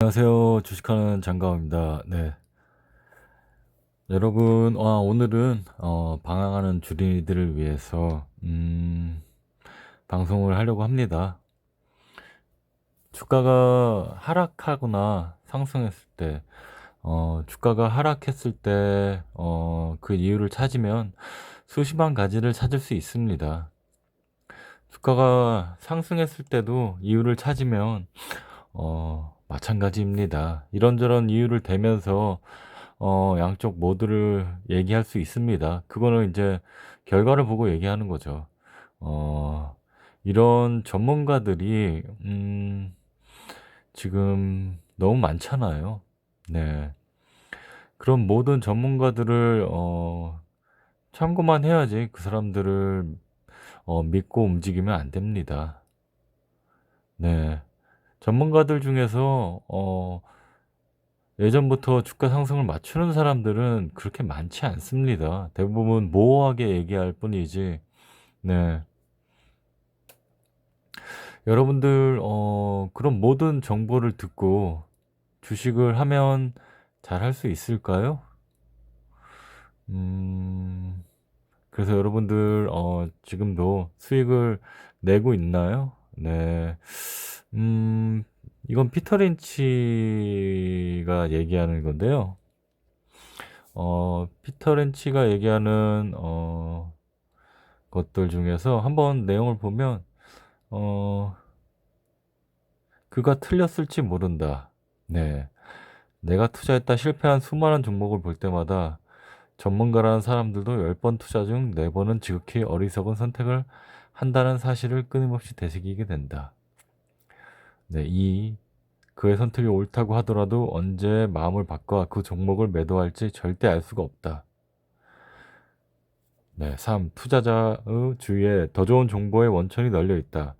안녕하세요. 주식하는 장가오입니다. 네. 여러분, 아, 오늘은, 어, 방황하는 주린이들을 위해서, 음, 방송을 하려고 합니다. 주가가 하락하거나 상승했을 때, 어, 주가가 하락했을 때, 어, 그 이유를 찾으면 수십만 가지를 찾을 수 있습니다. 주가가 상승했을 때도 이유를 찾으면, 어, 마찬가지입니다. 이런저런 이유를 대면서 어, 양쪽 모두를 얘기할 수 있습니다. 그거는 이제 결과를 보고 얘기하는 거죠. 어, 이런 전문가들이 음, 지금 너무 많잖아요. 네. 그런 모든 전문가들을 어, 참고만 해야지 그 사람들을 어, 믿고 움직이면 안 됩니다. 네. 전문가들 중에서 어 예전부터 주가 상승을 맞추는 사람들은 그렇게 많지 않습니다. 대부분 모호하게 얘기할 뿐이지. 네. 여러분들 어 그런 모든 정보를 듣고 주식을 하면 잘 할 수 있을까요? 음. 그래서 여러분들 어 지금도 수익을 내고 있나요? 네. 음, 이건 피터 린치가 얘기하는 건데요. 어, 피터 린치가 얘기하는 어, 것들 중에서 한번 내용을 보면 어, 그가 틀렸을지 모른다. 네. 내가 투자했다 실패한 수많은 종목을 볼 때마다 전문가라는 사람들도 10번 투자 중 4번은 지극히 어리석은 선택을 한다는 사실을 끊임없이 되새기게 된다. 네, 이 그의 선택이 옳다고 하더라도 언제 마음을 바꿔 그 종목을 매도할지 절대 알 수가 없다. 네, 3. 투자자의 주위에 더 좋은 정보의 원천이 널려 있다.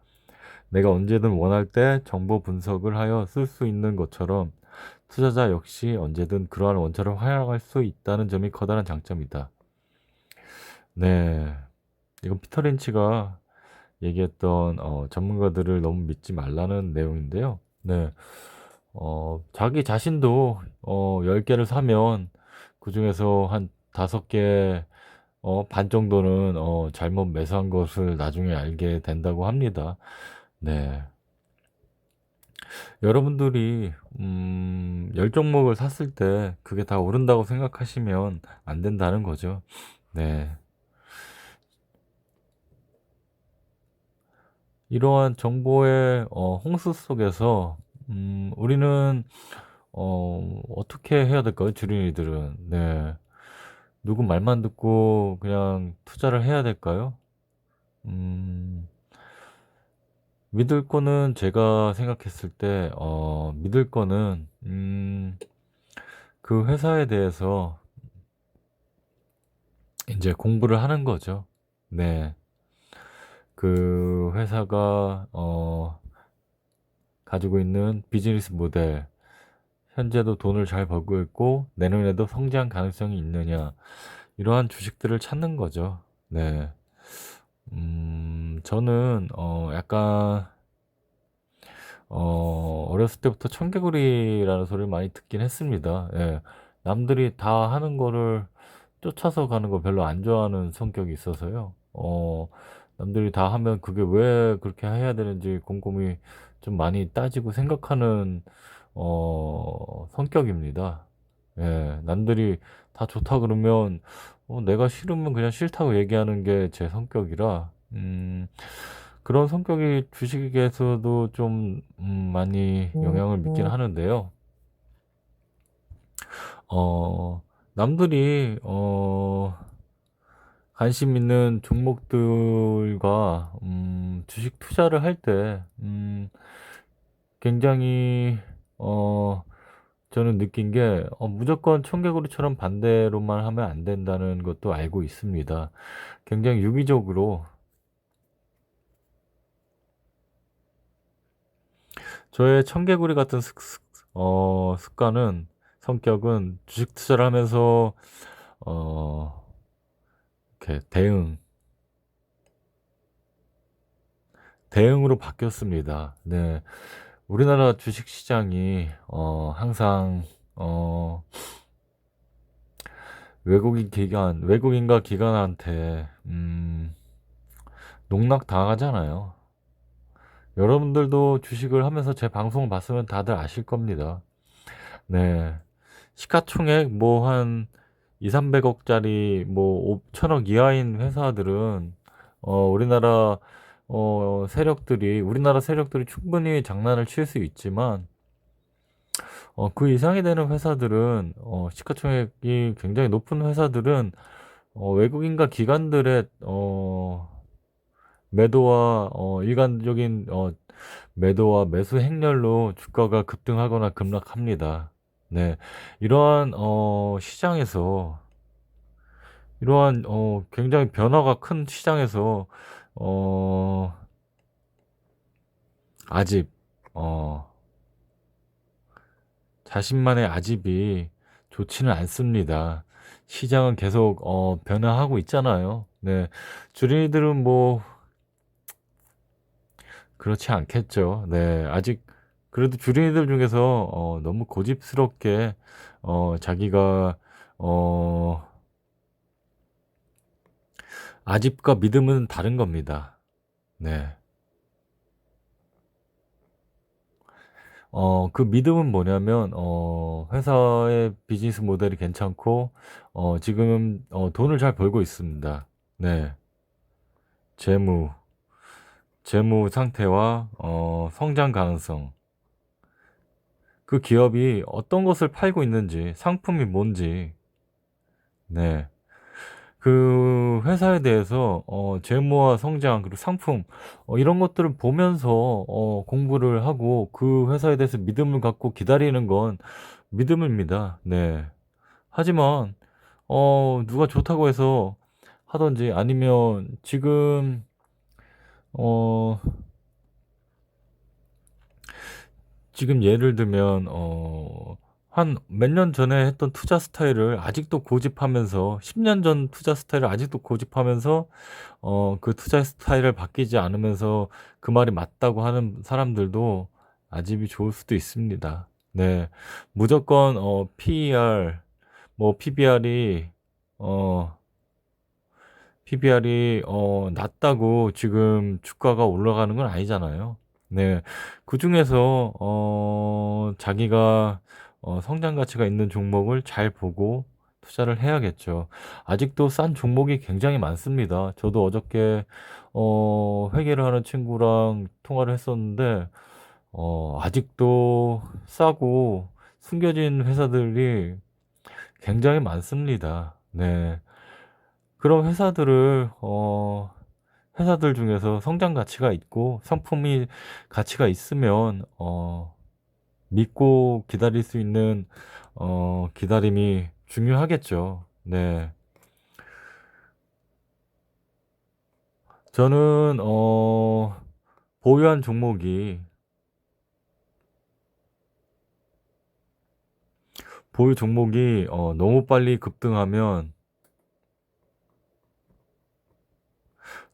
내가 언제든 원할 때 정보 분석을 하여 쓸 수 있는 것처럼 투자자 역시 언제든 그러한 원천을 활용할 수 있다는 점이 커다란 장점이다. 네. 이건 피터 린치가 얘기했던 어, 전문가들을 너무 믿지 말라는 내용인데요. 네. 어, 자기 자신도 어, 10개를 사면 그 중에서 한 5개 어, 반 정도는 어, 잘못 매수한 것을 나중에 알게 된다고 합니다. 네. 여러분들이 음, 열 종목을 샀을 때 그게 다 오른다고 생각하시면 안 된다는 거죠. 네. 이러한 정보의 어, 홍수 속에서 음, 우리는 어, 어떻게 해야 될까요? 주린이들은 네. 누구 말만 듣고 그냥 투자를 해야 될까요? 음, 믿을 거는 제가 생각했을 때 어, 믿을 거는 음, 그 회사에 대해서 이제 공부를 하는 거죠. 네. 그 회사가 어 가지고 있는 비즈니스 모델 현재도 돈을 잘 벌고 있고 내년에도 성장 가능성이 있느냐 이러한 주식들을 찾는 거죠. 네. 음, 저는 어 약간 어 어렸을 때부터 청개구리라는 소리를 많이 듣긴 했습니다. 예. 남들이 다 하는 거를 쫓아서 가는 거 별로 안 좋아하는 성격이 있어서요. 어 남들이 다 하면 그게 왜 그렇게 해야 되는지 곰곰이 좀 많이 따지고 생각하는 어 성격입니다. 예. 남들이 다 좋다 그러면 어 내가 싫으면 그냥 싫다고 얘기하는 게 제 성격이라 음 그런 성격이 주식에서도 좀 음 많이 영향을 미긴 하는데요. 어 남들이 어 관심 있는 종목들과 음, 주식 투자를 할 때, 음, 굉장히, 어, 저는 느낀 게, 어, 무조건 청개구리처럼 반대로만 하면 안 된다는 것도 알고 있습니다. 굉장히 유기적으로, 저의 청개구리 같은 습, 어, 습관은, 성격은 주식 투자를 하면서, 어, 이렇게 대응, 대응으로 바뀌었습니다. 네. 우리나라 주식 시장이 어 항상 어 외국인 기관 외국인과 기관한테 음 농락 당하잖아요. 여러분들도 주식을 하면서 제 방송을 봤으면 다들 아실 겁니다. 네. 시가총액 뭐 한 200-300억 짜리 뭐 5천억 이하인 회사들은 어 우리나라 어 세력들이 우리나라 세력들이 충분히 장난을 칠 수 있지만 어 그 이상이 되는 회사들은 어 시가총액이 굉장히 높은 회사들은 어 외국인과 기관들의 어 매도와 어 일관적인 어 매도와 매수 행렬로 주가가 급등하거나 급락합니다. 네. 이러한 어 시장에서 이러한 어 굉장히 변화가 큰 시장에서 어 아집 어 자신만의 아집이 좋지는 않습니다. 시장은 계속 어 변화하고 있잖아요. 네. 주린이들은 뭐 그렇지 않겠죠. 네. 아직 그래도 주린이들 중에서 어 너무 고집스럽게 어 자기가 어 아집과 믿음은 다른 겁니다. 네. 어 그 믿음은 뭐냐면 어 회사의 비즈니스 모델이 괜찮고 어 지금 어 돈을 잘 벌고 있습니다. 네. 재무, 재무 상태와 어 성장 가능성. 그 기업이 어떤 것을 팔고 있는지, 상품이 뭔지. 네. 그 회사에 대해서 어 재무와 성장 그리고 상품 어 이런 것들을 보면서 어 공부를 하고 그 회사에 대해서 믿음을 갖고 기다리는 건 믿음입니다. 네. 하지만 어 누가 좋다고 해서 하든지 아니면 지금 어 지금 예를 들면 어 한 몇 년 전에 했던 투자 스타일을 아직도 고집하면서 10 년 전 투자 스타일을 아직도 고집하면서 어 그 투자 스타일을 바뀌지 않으면서 그 말이 맞다고 하는 사람들도 아집이 좋을 수도 있습니다. 네. 무조건 어 PER 뭐 PBR이 어 PBR이 어 낮다고 지금 주가가 올라가는 건 아니잖아요. 네. 그중에서 어 자기가 어 성장 가치가 있는 종목을 잘 보고 투자를 해야겠죠. 아직도 싼 종목이 굉장히 많습니다. 저도 어저께 어 회계를 하는 친구랑 통화를 했었는데 어 아직도 싸고 숨겨진 회사들이 굉장히 많습니다. 네. 그런 회사들을 어 회사들 중에서 성장 가치가 있고 상품이 가치가 있으면 어 믿고 기다릴 수 있는 어 기다림이 중요하겠죠. 네. 저는 어 보유한 종목이 보유 종목이 어 너무 빨리 급등하면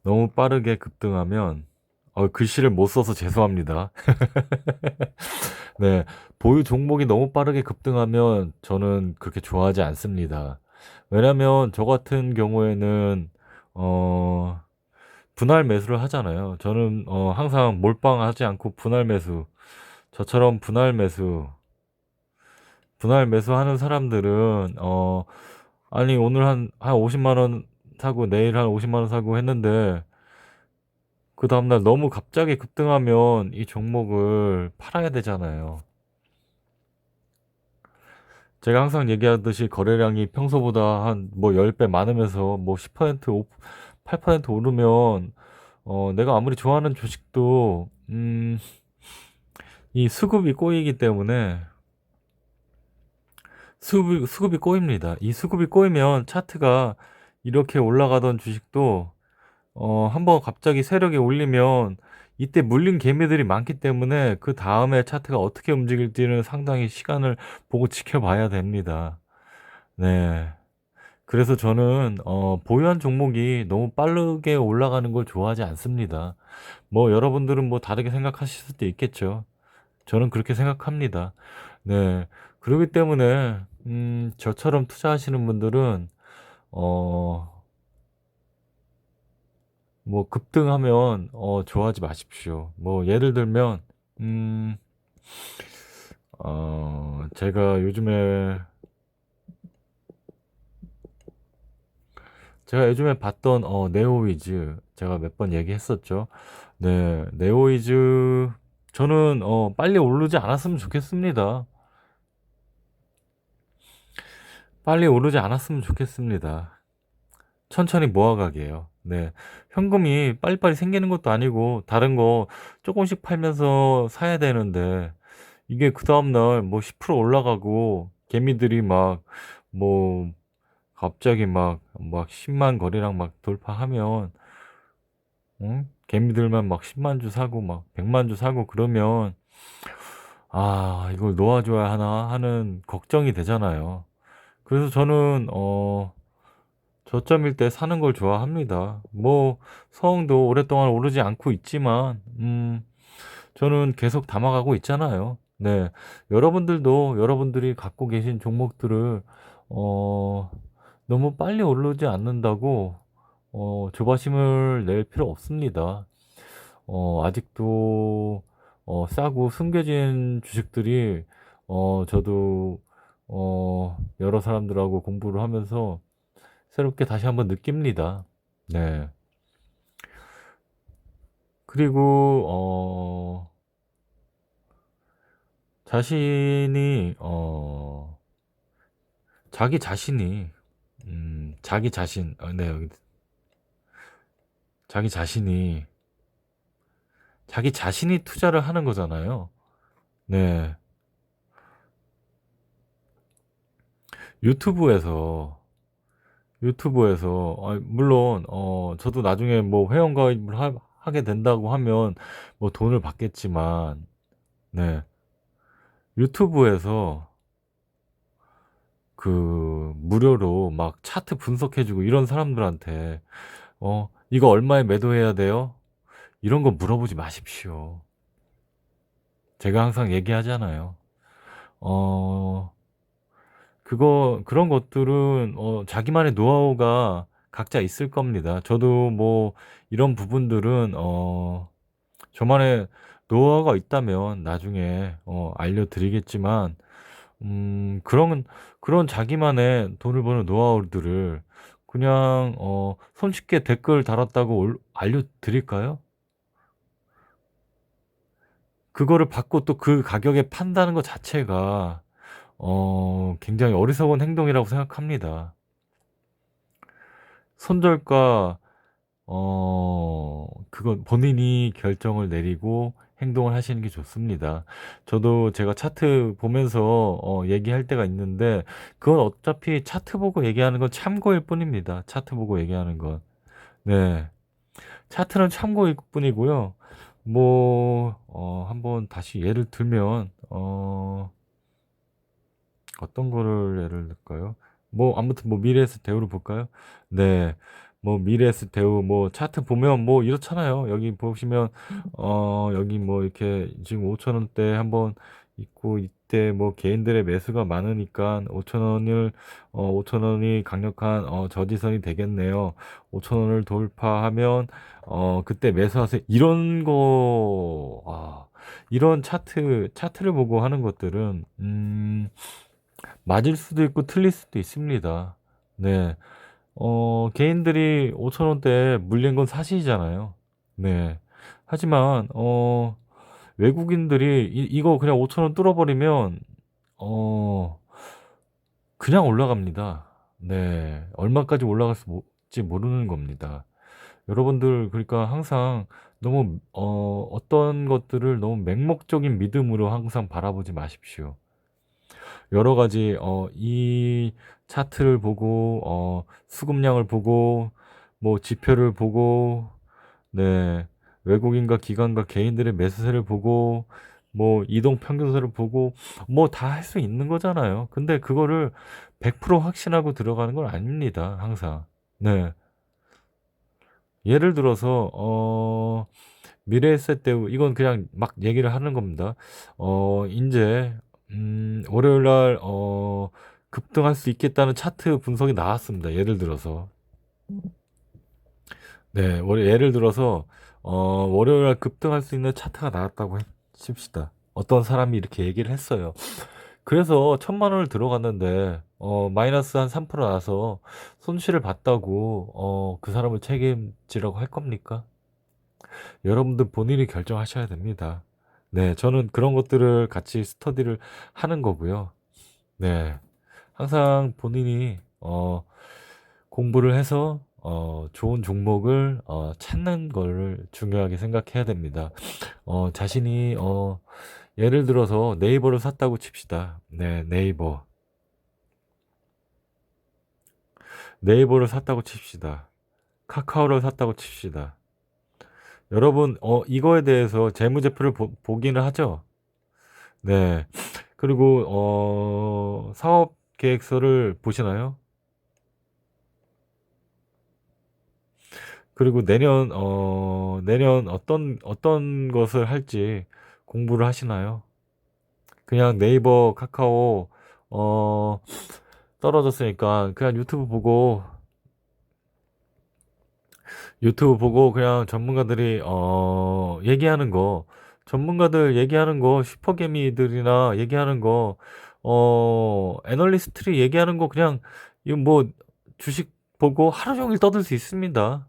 너무 빠르게 급등하면 어 글씨를 못 써서 죄송합니다. 네. 보유 종목이 너무 빠르게 급등하면 저는 그렇게 좋아하지 않습니다. 왜냐면 저 같은 경우에는 어 분할 매수를 하잖아요. 저는 어 항상 몰빵하지 않고 분할 매수 저처럼 분할 매수 분할 매수하는 사람들은 어 아니 오늘 한 한 50만 원 사고 내일 한 50만 원 사고 했는데 그 다음날 너무 갑자기 급등하면 이 종목을 팔아야 되잖아요. 제가 항상 얘기하듯이 거래량이 평소보다 한 뭐 10배 많으면서 뭐 10% 5, 8% 오르면 어 내가 아무리 좋아하는 주식도 음 이 수급이 꼬이기 때문에 수급이, 수급이 꼬입니다. 이 수급이 꼬이면 차트가 이렇게 올라가던 주식도 어, 한번 갑자기 세력이 올리면 이때 물린 개미들이 많기 때문에 그 다음에 차트가 어떻게 움직일지는 상당히 시간을 보고 지켜봐야 됩니다. 네. 그래서 저는 어, 보유한 종목이 너무 빠르게 올라가는 걸 좋아하지 않습니다. 뭐 여러분들은 뭐 다르게 생각하실 수도 있겠죠. 저는 그렇게 생각합니다. 네. 그러기 때문에 음 저처럼 투자하시는 분들은 어 뭐 급등하면 어 좋아하지 마십시오. 뭐 예를 들면 음 어 제가 요즘에 제가 요즘에 봤던 어 네오위즈 제가 몇 번 얘기했었죠. 네. 네오위즈 저는 어 빨리 오르지 않았으면 좋겠습니다. 빨리 오르지 않았으면 좋겠습니다. 천천히 모아가게요. 네. 현금이 빨리빨리 생기는 것도 아니고 다른 거 쪼끔씩 팔면서 사야 되는데 이게 그 다음 날 뭐 10% 올라가고 개미들이 막 뭐 갑자기 막 막 10만 거래량 막 돌파하면 응? 개미들만 막 10만 주 사고 막 100만 주 사고 그러면 '아 이걸 놓아 줘야 하나.' 하는 걱정이 되잖아요. 그래서 저는 어 저점일 때 사는 걸 좋아합니다. 뭐 서흥도 오랫동안 오르지 않고 있지만 음 저는 계속 담아가고 있잖아요. 네. 여러분들도 여러분들이 갖고 계신 종목들을 어 너무 빨리 오르지 않는다고 어 조바심을 낼 필요 없습니다. 어 아직도 어 싸고 숨겨진 주식들이 어 저도 어 여러 사람들하고 공부를 하면서 새롭게 다시 한번 느낍니다. 네. 그리고 어 자신이 어 자기 자신이 음 자기 자신 아네 자기 자신이 자기 자신이 투자를 하는 거잖아요. 네. 유튜브에서 유튜브에서 아 물론 어 저도 나중에 뭐 회원 가입을 하 하게 된다고 하면 뭐 돈을 받겠지만 네. 유튜브에서 그 무료로 막 차트 분석해 주고 이런 사람들한테 어 "이거 얼마에 매도해야 돼요?" 이런 거 물어보지 마십시오. 제가 항상 얘기하잖아요. 어 그거 그런 것들은 어 자기만의 노하우가 각자 있을 겁니다. 저도 뭐 이런 부분들은 어 저만의 노하우가 있다면 나중에 어 알려드리겠지만 음 그런 그런 자기만의 돈을 버는 노하우들을 그냥 어 손쉽게 댓글 달았다고 올 알려드릴까요? 그거를 받고 또 그 가격에 판다는 것 자체가 어 굉장히 어리석은 행동이라고 생각합니다. 손절가 어 그건 본인이 결정을 내리고 행동을 하시는 게 좋습니다. 저도 제가 차트 보면서 어 얘기할 때가 있는데 그건 어차피 차트 보고 얘기하는 건 참고일 뿐입니다. 차트 보고 얘기하는 건. 네. 차트는 참고일 뿐이고요. 뭐 어 한번 다시 예를 들면 어 어떤 거를 예를 들까요? 뭐 아무튼 뭐 미래에셋 대우를 볼까요? 네. 뭐 미래에셋 대우 뭐 차트 보면 뭐 이렇잖아요. 여기 보시면 어 여기 뭐 이렇게 지금 5천 원대 한번 있고 이때 뭐 개인들의 매수가 많으니까 5천 원을 어 5천 원이 강력한 어 저지선이 되겠네요. 5천 원을 돌파하면 어 그때 매수하세요. 이런 거 아 이런 차트 차트를 보고 하는 것들은 음 맞을 수도 있고 틀릴 수도 있습니다. 네. 어 개인들이 5천 원대에 물린 건 사실이잖아요. 네. 하지만 어 외국인들이 이 이거 그냥 5천 원 뚫어 버리면 어 그냥 올라갑니다. 네. 얼마까지 올라갈지 모르는 겁니다. 여러분들 그러니까 항상 너무 어 어떤 것들을 너무 맹목적인 믿음으로 항상 바라보지 마십시오. 여러 가지 어 이 차트를 보고 어 수급량을 보고 뭐 지표를 보고 네 외국인과 기관과 개인들의 매수세를 보고 뭐 이동 평균선을 보고 뭐 다 할 수 있는 거잖아요. 근데 그거를 100% 확신하고 들어가는 건 아닙니다, 항상. 네. 예를 들어서 어 미래에셋 대우 이건 그냥 막 얘기를 하는 겁니다. 어 인제 음 월요일 날 어 급등할 수 있겠다는 차트 분석이 나왔습니다. 예를 들어서. 네. 월 예를 들어서 어 월요일 날 급등할 수 있는 차트가 나왔다고 해 칩시다. 어떤 사람이 이렇게 얘기를 했어요. 그래서 1,000,000 원을 들어갔는데 어 마이너스 한 3% 나서 손실을 봤다고 어 그 사람을 책임지라고 할 겁니까? 여러분들 본인이 결정하셔야 됩니다. 네. 저는 그런 것들을 같이 스터디를 하는 거고요. 네. 항상 본인이 어 공부를 해서 어 좋은 종목을 어 찾는 거를 중요하게 생각해야 됩니다. 어 자신이 어 예를 들어서 네이버를 샀다고 칩시다. 네. 네이버. 네이버를 샀다고 칩시다. 카카오를 샀다고 칩시다. 여러분 어 이거에 대해서 재무제표를 보 보기는 하죠? 네. 그리고 어 사업 계획서를 보시나요? 그리고 내년 어 내년 어떤 어떤 것을 할지 공부를 하시나요? 그냥 네이버, 카카오 어 떨어졌으니까 그냥 유튜브 보고 유튜브 보고 그냥 전문가들이 어 얘기하는 거 전문가들 얘기하는 거 슈퍼개미들이나 얘기하는 거 어 애널리스트들이 얘기하는 거 그냥 이거 뭐 주식 보고 하루 종일 떠들 수 있습니다.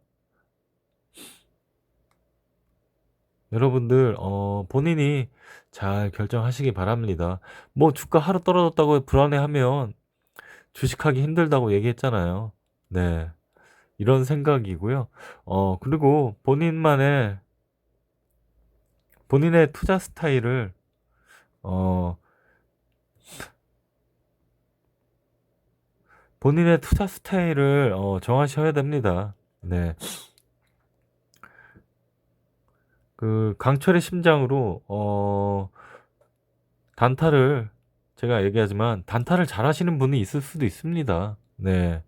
여러분들 어 본인이 잘 결정하시기 바랍니다. 뭐 주가 하루 떨어졌다고 불안해하면 주식하기 힘들다고 얘기했잖아요. 네. 이런 생각이고요. 어 그리고 본인만의 본인의 투자 스타일을 어 본인의 투자 스타일을 어 정하셔야 됩니다. 네. 그 강철의 심장으로 어 단타를 제가 얘기하지만 단타를 잘 하시는 분이 있을 수도 있습니다. 네.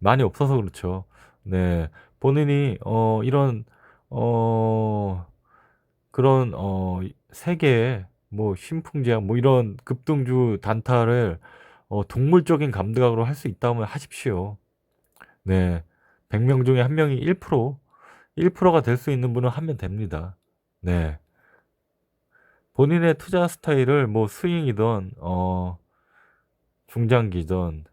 많이 없어서 그렇죠. 네. 본인이 어 이런 어 그런 어 세계의 뭐 신풍제약 뭐 이런 급등주 단타를 어 동물적인 감각으로 할 수 있다면 하십시오. 네. 100 명 중에 1 명이 1% 1%가 될 수 있는 분은 하면 됩니다. 네. 본인의 투자 스타일을 뭐 스윙이든 어 중장기든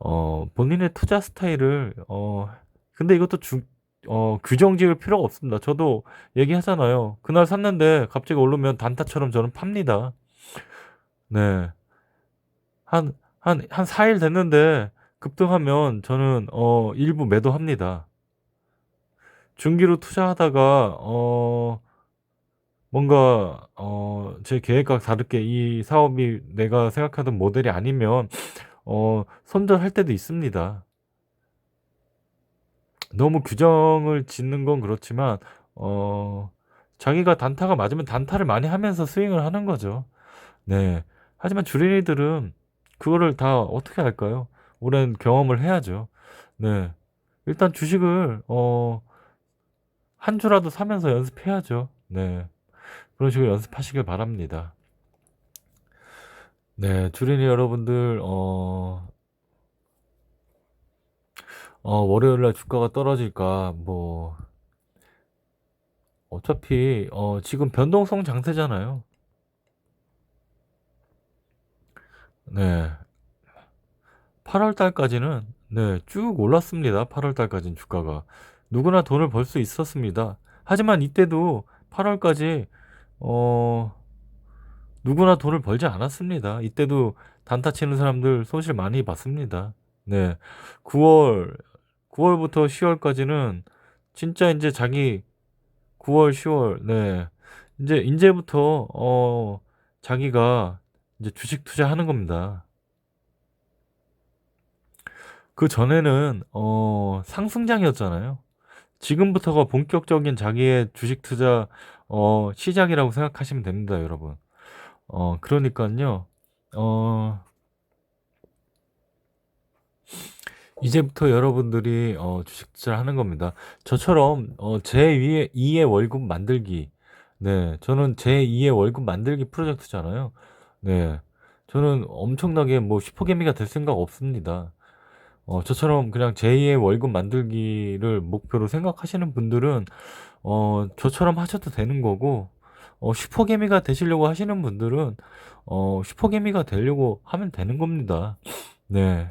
어 본인의 투자 스타일을 어 근데 이것도 주어 규정 지을 필요가 없습니다. 저도 얘기하잖아요. 그날 샀는데 갑자기 오르면 단타처럼 저는 팝니다. 네. 한 한 한 4일 됐는데 급등하면 저는 어 일부 매도합니다. 중기로 투자하다가 어 뭔가 어 제 계획과 다르게 이 사업이 내가 생각하던 모델이 아니면 어 손절할 때도 있습니다. 너무 규정을 짓는 건 그렇지만 어 자기가 단타가 맞으면 단타를 많이 하면서 스윙을 하는 거죠. 네. 하지만 주린이들은 그거를 다 어떻게 할까요? 오랜 경험을 해야죠. 네. 일단 주식을 어 한 주라도 사면서 연습해야죠. 네. 그런 식으로 연습하시길 바랍니다. 네. 주린이 여러분들 어 어 월요일 날 주가가 떨어질까 뭐 어차피 어 지금 변동성 장세잖아요. 네. 8월 달까지는 네 쭉 올랐습니다. 8월 달까지는 주가가. 누구나 돈을 벌 수 있었습니다. 하지만 이때도 8 월까지 어 누구나 돈을 벌지 않았습니다. 이때도 단타 치는 사람들 손실 많이 봤습니다. 네. 9월 9 월부터 10 월까지는 진짜 인제 자기 9 월, 10월 네. 인제 인제부터 어 자기가 이제 주식 투자하는 겁니다. 그 전에는 어 상승장이었잖아요. 지금부터가 본격적인 자기의 주식 투자 어 시작이라고 생각하시면 됩니다, 여러분. 어 그러니깐요. 어 이제부터 여러분들이 어 주식 투자를 하는 겁니다. 저처럼 어 제2의 2의 월급 만들기. 네. 저는 제2의 월급 만들기 프로젝트잖아요. 네. 저는 엄청나게 뭐 슈퍼개미가 될 생각 없습니다. 어 저처럼 그냥 제2의 월급 만들기를 목표로 생각하시는 분들은 어 저처럼 하셔도 되는 거고 어 슈퍼개미가 되시려고 하시는 분들은 어 슈퍼개미가 되려고 하면 되는 겁니다. 네.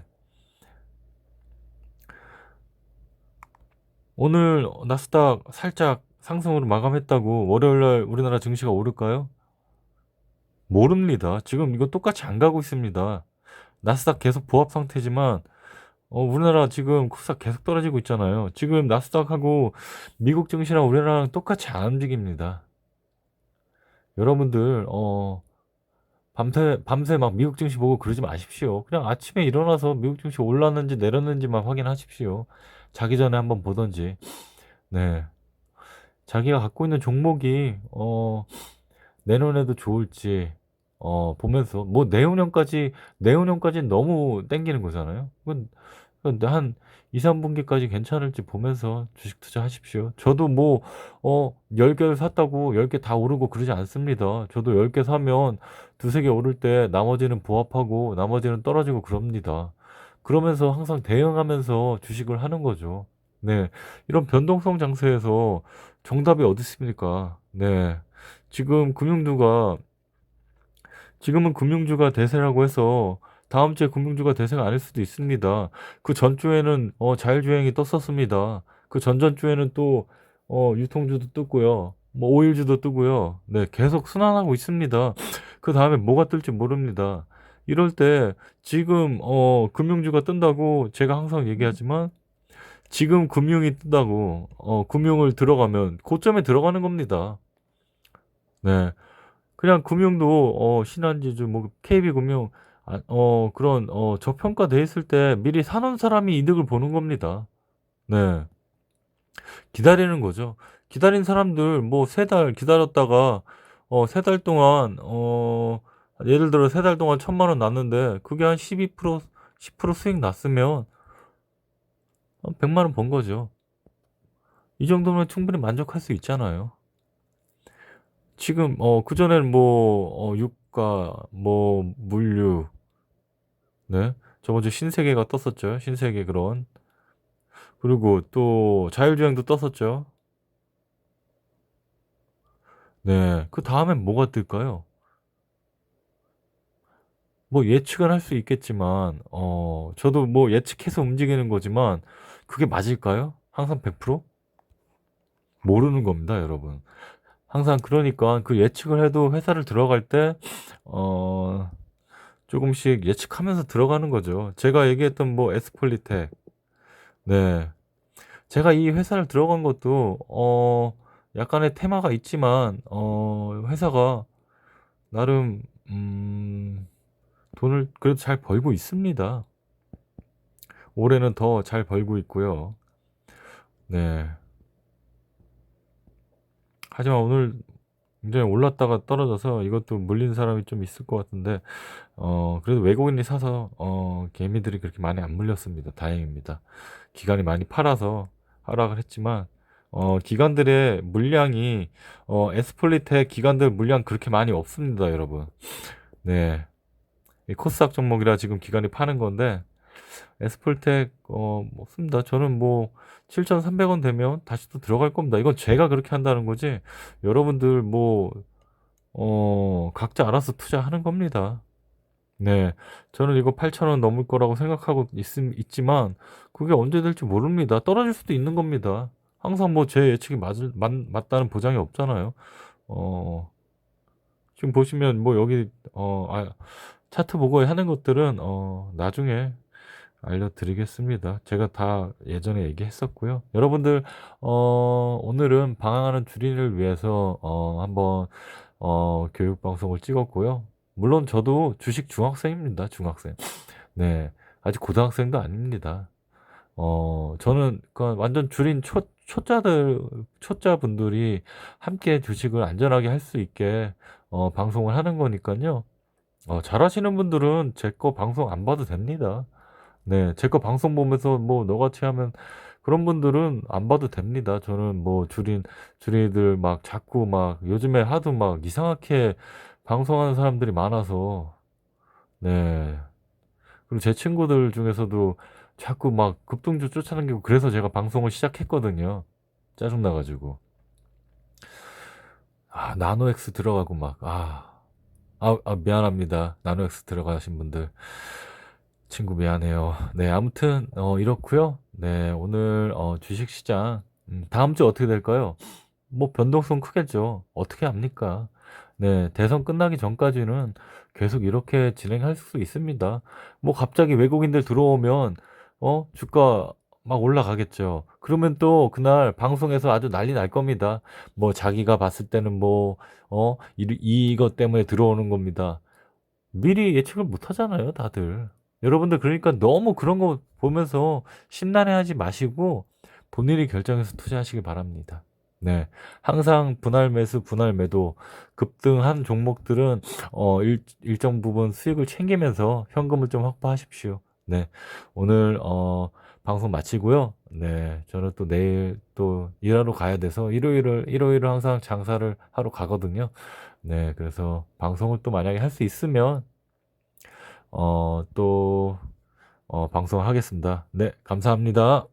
오늘 나스닥 살짝 상승으로 마감했다고 월요일 날 우리나라 증시가 오를까요? 모릅니다. 지금 이거 똑같이 안 가고 있습니다. 나스닥 계속 보합 상태지만 어 우리나라 지금 코스닥 계속 떨어지고 있잖아요. 지금 나스닥하고 미국 증시랑 우리나라랑 똑같이 안 움직입니다. 여러분들 어 밤새 밤새 막 미국 증시 보고 그러지 마십시오. 그냥 아침에 일어나서 미국 증시 올랐는지 내렸는지만 확인하십시오. 자기 전에 한번 보던지. 네. 자기가 갖고 있는 종목이 어 내년에도 좋을지 어 보면서 뭐 내후년까지 내후년까지는 너무 땡기는 거잖아요. 그건 한 2-3 분기까지 괜찮을지 보면서 주식 투자하십시오. 저도 뭐 어 10 개를 샀다고 10개 다 오르고 그러지 않습니다. 저도 10개 사면 2-3개 오를 때 나머지는 보합하고 나머지는 떨어지고 그럽니다. 그러면서 항상 대응하면서 주식을 하는 거죠. 네. 이런 변동성 장세에서 정답이 어디 있습니까? 네. 지금 금융주가 지금은 금융주가 대세라고 해서 다음 주에 금융주가 대세가 아닐 수도 있습니다. 그 전주에는 어 자율주행이 떴었습니다. 그 전전주에는 또 어 유통주도 뜨고요. 뭐 오일주도 뜨고요. 네. 계속 순환하고 있습니다. 그 다음에 뭐가 뜰지 모릅니다. 이럴 때 지금 어 금융주가 뜬다고 제가 항상 얘기하지만 지금 금융이 뜬다고 어 금융을 들어가면 고점에 들어가는 겁니다. 네. 그냥 금융도 어 신한지주 뭐 KB금융 아 어 그런 어 저평가돼 있을 때 미리 사 놓은 사람이 이득을 보는 겁니다. 네. 기다리는 거죠. 기다린 사람들 뭐 3 달 기다렸다가 어 3 달 동안 어 예를 들어 3 달 동안 1,000 만 원 났는데 그게 한 12% 10% 수익 났으면 한 1 0 0 만 원 번 거죠. 이 정도면 충분히 만족할 수 있잖아요. 지금 어 그전에는 뭐 어 유가 뭐 물류 네. 저번 주 신세계가 떴었죠. 신세계 그런. 그리고 또 자율주행도 떴었죠. 네. 그 다음엔 뭐가 뜰까요? 뭐 예측은 할 수 있겠지만 어 저도 뭐 예측해서 움직이는 거지만 그게 맞을까요? 항상 100%? 모르는 겁니다, 여러분. 항상 그러니까 그 예측을 해도 회사를 들어갈 때 어 조금씩 예측하면서 들어가는 거죠. 제가 얘기했던 뭐 에스폴리텍 네. 제가 이 회사를 들어간 것도 어 약간의 테마가 있지만 어 회사가 나름 음 돈을 그래도 잘 벌고 있습니다. 올해는 더 잘 벌고 있고요. 네. 하지만 오늘 굉장히 올랐다가 떨어져서 이것도 물린 사람이 좀 있을 것 같은데 어 그래도 외국인이 사서 어 개미들이 그렇게 많이 안 물렸습니다. 다행입니다. 기관이 많이 팔아서 하락을 했지만 어 기관들의 물량이 어 에스폴리텍 기관들 물량 그렇게 많이 없습니다, 여러분. 네. 이 코스닥 종목이라 지금 기관이 파는 건데 에스폴텍 어 없습니다. 저는 뭐 7,300원 되면 다시 또 들어갈 겁니다. 이건 제가 그렇게 한다는 거지 여러분들 뭐 어 각자 알아서 투자하는 겁니다. 네. 저는 이거 8,000원 넘을 거라고 생각하고 있음 있지만 그게 언제 될지 모릅니다. 떨어질 수도 있는 겁니다. 항상 뭐 제 예측이 맞을 맞 맞다는 보장이 없잖아요. 어 지금 보시면 뭐 여기 어 아 차트 보고 하는 것들은 어 나중에 알려드리겠습니다. 제가 다 예전에 얘기했었고요. 여러분들 어 오늘은 방황하는 주린을 위해서 어 한번 어 교육 방송을 찍었고요. 물론 저도 주식 중학생입니다. 중학생. 네. 아직 고등학생도 아닙니다. 어 저는 그 완전 줄인 초 초짜들 초짜분들이 함께 주식을 안전하게 할 수 있게 어 방송을 하는 거니깐요. 어 잘하시는 분들은 제 거 방송 안 봐도 됩니다. 네. 제 거 방송 보면서 뭐 너같이 하면 그런 분들은 안 봐도 됩니다. 저는 뭐 주린 주린이들 막 자꾸 막 요즘에 하도 막 이상하게 방송하는 사람들이 많아서 네. 그리고 제 친구들 중에서도 자꾸 막 급등주 쫓아다니고 그래서 제가 방송을 시작했거든요. 짜증 나 가지고. 아 나노엑스 들어가고 막 아. 아 아 미안합니다. 나노엑스 들어가신 분들. 친구 미안해요. 네 아무튼 어 이렇고요. 네 오늘 어 주식 시장 음 다음 주 어떻게 될까요? 뭐 변동성 크겠죠. 어떻게 압니까? 네 대선 끝나기 전까지는 계속 이렇게 진행할 수 있습니다. 뭐 갑자기 외국인들 들어오면 어 주가 막 올라가겠죠. 그러면 또 그날 방송에서 아주 난리 날 겁니다. 뭐 자기가 봤을 때는 뭐 어 이 이것 때문에 들어오는 겁니다. 미리 예측을 못 하잖아요, 다들. 여러분들 그러니까 너무 그런 거 보면서 심란해 하지 마시고 본인이 결정해서 투자하시기 바랍니다. 네. 항상 분할 매수, 분할 매도 급등한 종목들은 어 일 일정 부분 수익을 챙기면서 현금을 좀 확보하십시오. 네. 오늘 어 방송 마치고요. 네. 저는 또 내일 또 일하러 가야 돼서 일요일을 일요일은 항상 장사를 하러 가거든요. 네. 그래서 방송을 또 만약에 할 수 있으면 어 또 어 방송하겠습니다. 네. 감사합니다.